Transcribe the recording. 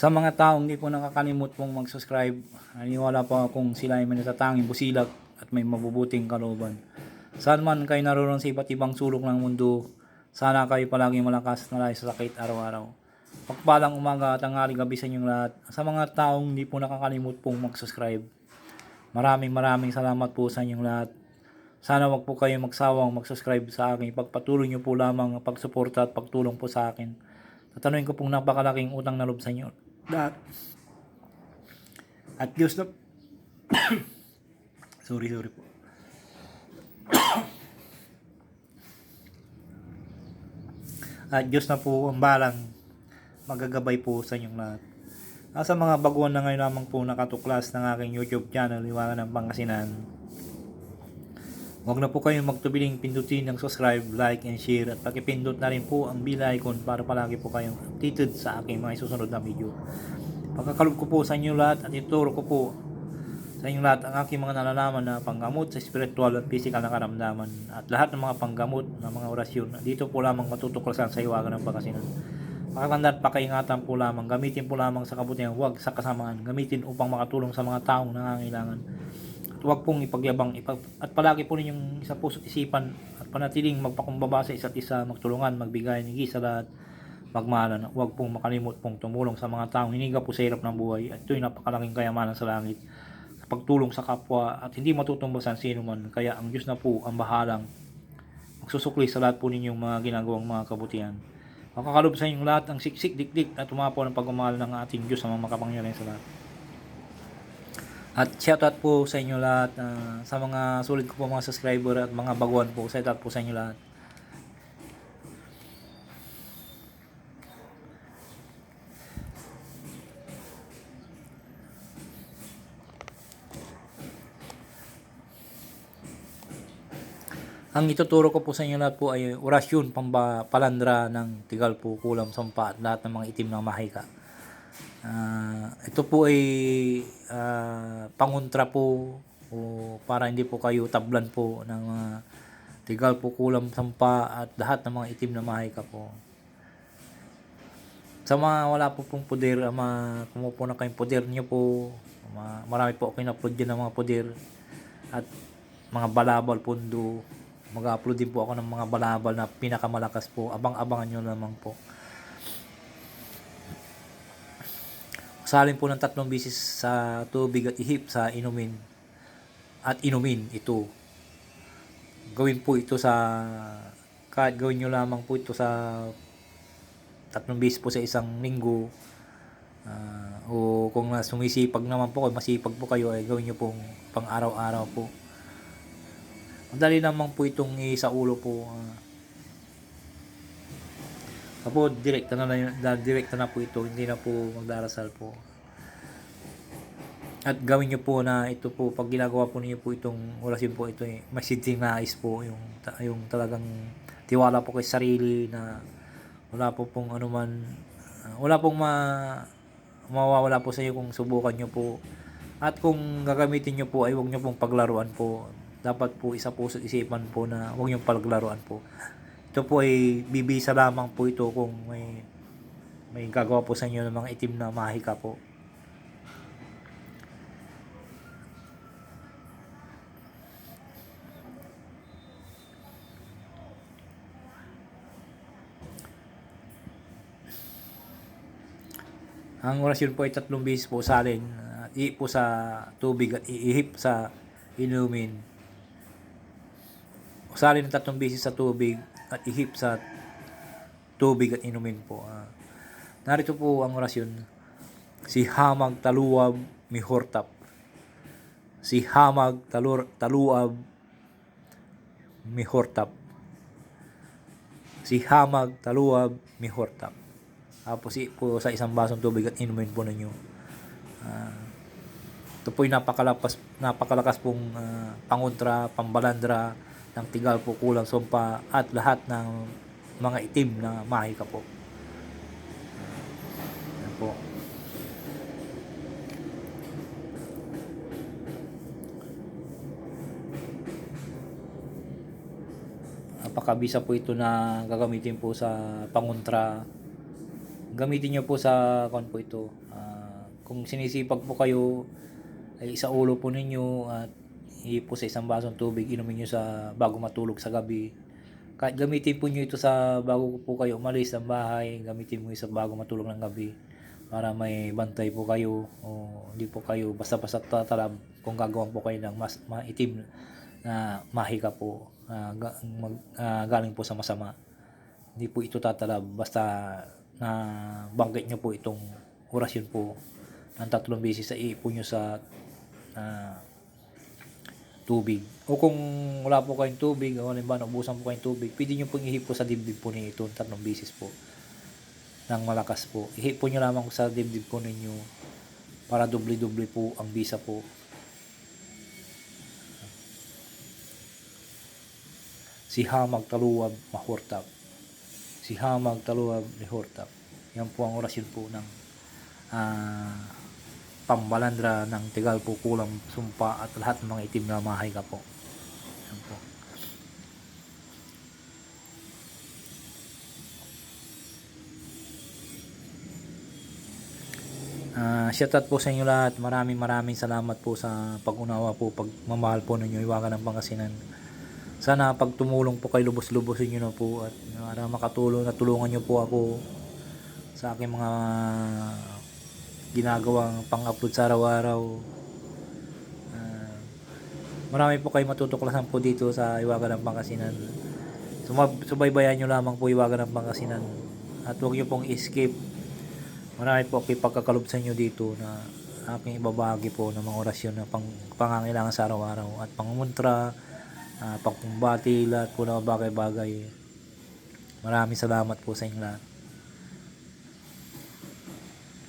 Sa mga taong hindi po nakakalimot pong mag-subscribe, naniwala po akong sila ay may natatanging busilak at may mabubuting kalooban. Saan man kayo naroon sa iba't ibang sulok ng mundo, sana kayo palagi malakas na layo sa sakit araw-araw. Pagpalang umaga at tanghali gabi sa inyong lahat. Sa mga taong hindi po nakakalimot pong mag-subscribe, maraming maraming salamat po sa inyong lahat. Sana wag po kayo magsawang mag-subscribe sa akin. Pagpatuloy niyo po lamang ang pagsuporta at pagtulong po sa akin. Tatanungin ko pong napakalaking utang na loob sa inyo. Lahat. At Diyos na... sorry, sorry po. At Diyos na po ang balang magagabay po sa inyong lahat. Asa mga baguhan na ngayon lamang po nakatuklas ng aking YouTube channel, Liwangan ng Pangasinan. Huwag na po kayong magtubiling pindutin ng subscribe, like, and share at pakipindot na rin po ang bell icon para palagi po kayong updated sa aking mga susunod na video. Pagkakalob ko po sa inyo lahat at ituro ko po sa inyong lahat ang aking mga nalalaman na panggamot sa spiritual at physical na karamdaman at lahat ng mga panggamot ng mga orasyon. Dito po lamang matutuklasan sa iwagan ng Pangasinan. Pakatandaan at pakaingatan po lamang, gamitin po lamang sa kabutihan, huwag sa kasamaan, gamitin upang makatulong sa mga taong nangangailangan. Huwag pong ipagyabang, ipag, at palagi po ninyong sa puso't isipan at panatiling magpakumbaba sa isa't isa, magtulungan, magbigay, nigi sa lahat, magmahalan. Huwag pong makalimot pong tumulong sa mga taong hiniga po sa hirap ng buhay at ito'y napakalaking kayamanan sa langit sa pagtulong sa kapwa at hindi matutumbasan sino man. Kaya ang Diyos na po ang bahalang magsusukli sa lahat po ninyong mga ginagawang mga kabutihan. Makakalob sa inyong lahat ang siksik dikdik at tumapo ng pagmamahal ng ating Diyos sa mga makapangyarihan sa lahat. At shoutout po sa inyo lahat ah, sa mga sulit ko po mga subscriber at mga baguhan po. Shoutout po sa inyo lahat. Ang ituturo ko po sa inyo lahat po ay orasyon pamba, palandra ng tigal po, kulam, sampa at lahat ng mga itim ng mahika. Ah, ito po ay ah, pangontra po o para hindi po kayo tablan po ng mga tigal po, kulam, sampa at lahat ng mga itim na mahika po. Sa mga wala po pong poder, ama, kumupo na kayong poder niyo po. Ma- Marami po ako in-upload dyan ng mga poder at mga balabal pundo. Mag-upload din po ako ng mga balabal na pinakamalakas po. Abang-abangan nyo naman po. Salin po ng tatlong bisis sa tubig at ihip sa inumin. At inumin ito. Gawin po ito sa kahit gawin nyo lamang po ito sa tatlong bisis po sa isang linggo. Ah, o kung sumisipag naman po kayo, masipag po kayo, ay gawin nyo pong pang araw-araw po. Madali naman po itong sa ulo po. ah. Apo, direkta na, na direkta na po ito, hindi na po magdarasal po. At gawin niyo po na ito po, pag ginagawa po niyo po itong orasyon po ito, eh, may sinting nais po, yung, yung talagang tiwala po kay sarili na wala po pong ano man, ah, wala pong ma, mawawala po sa iyo kung subukan niyo po. At kung gagamitin niyo po ay huwag niyo pong paglaruan po. Dapat po isa po sa isipan po na huwag niyo paglaruan po. Ito po ay bibisa lamang po ito kung may may gagawa po sa inyo ng mga itim na mahika po. Ang orasyon po ay tatlong beses po salin. At i po sa tubig at iihip sa inumin. Salin ng tatlong beses sa tubig at ihip sa tubig at inumin po. Ah, narito po ang orasyon. Si Hamag Taluab Mihortap. Si Hamag Talur, Taluab Mihortap. Si Hamag Taluab Mihortap. Tapos i- po sa isang basong tubig at inumin po ninyo. Ah, ito po yung napakalakas, pong ah, pangontra, pambalandra ng tigal po, kulang sumpa at lahat ng mga itim na mahika po. Yan po. Napakabisa po ito na gagamitin po sa pangontra gamitin nyo po sa kon po ito. Ah, kung sinisipag po kayo ay sa ulo po ninyo at ipo sa isang basong tubig, inumin nyo sa bago matulog sa gabi. Kahit gamitin po nyo ito sa bago po kayo umalis ng bahay, gamitin mo sa bago matulog ng gabi para may bantay po kayo o hindi po kayo basta-basta tatalab kung gagawan po kayo ng mas maitim na mahika po ga- mag- ah, galing po sa masama. Hindi po ito tatalab basta na banggit nyo po itong orasyon po ng tatlong beses sa ipo nyo sa ah, tubig. O kung wala po kayong tubig, o halimbawa naubusan po kayong tubig, pwede nyo pong ihip po sa dibdib po ninyo ito tatlong beses po ng malakas po. Ihip po nyo lamang sa dibdib po ninyo para doble-doble po ang bisa po. Si Hamag Taluwab Mahurtap. Si Hamag Taluwab Mahurtap. Yan po ang orasyon po ng ah, pambalandra ng Tigal po kulang sumpa at lahat ng mga itim na mahay ka po. Yan po. Ah, shoutout po sa inyo lahat. Maraming maraming salamat po sa pag-unawa po, pagmamahal po ninyo, iwagan ng Pangasinan. Sana pag tumulong po kayo, lubos-lubosin nyo na po at para makatulong, natulungan nyo po ako sa aking mga ginagawang pang-upload sa araw-araw. Ah, marami po kayo matutuklasan po dito sa Iwagan ng Pangasinan. Sumab- subaybayan nyo lamang po Iwagan ng Pangasinan at huwag nyo pong escape marami po ako ipagkakalob sa inyo dito na aking ibabahagi po ng mga orasyon na pang, pangangailangan sa araw-araw at pangumuntra, uh, pangkumbati, lahat po ng bagay-bagay. Maraming salamat po sa inyo lahat.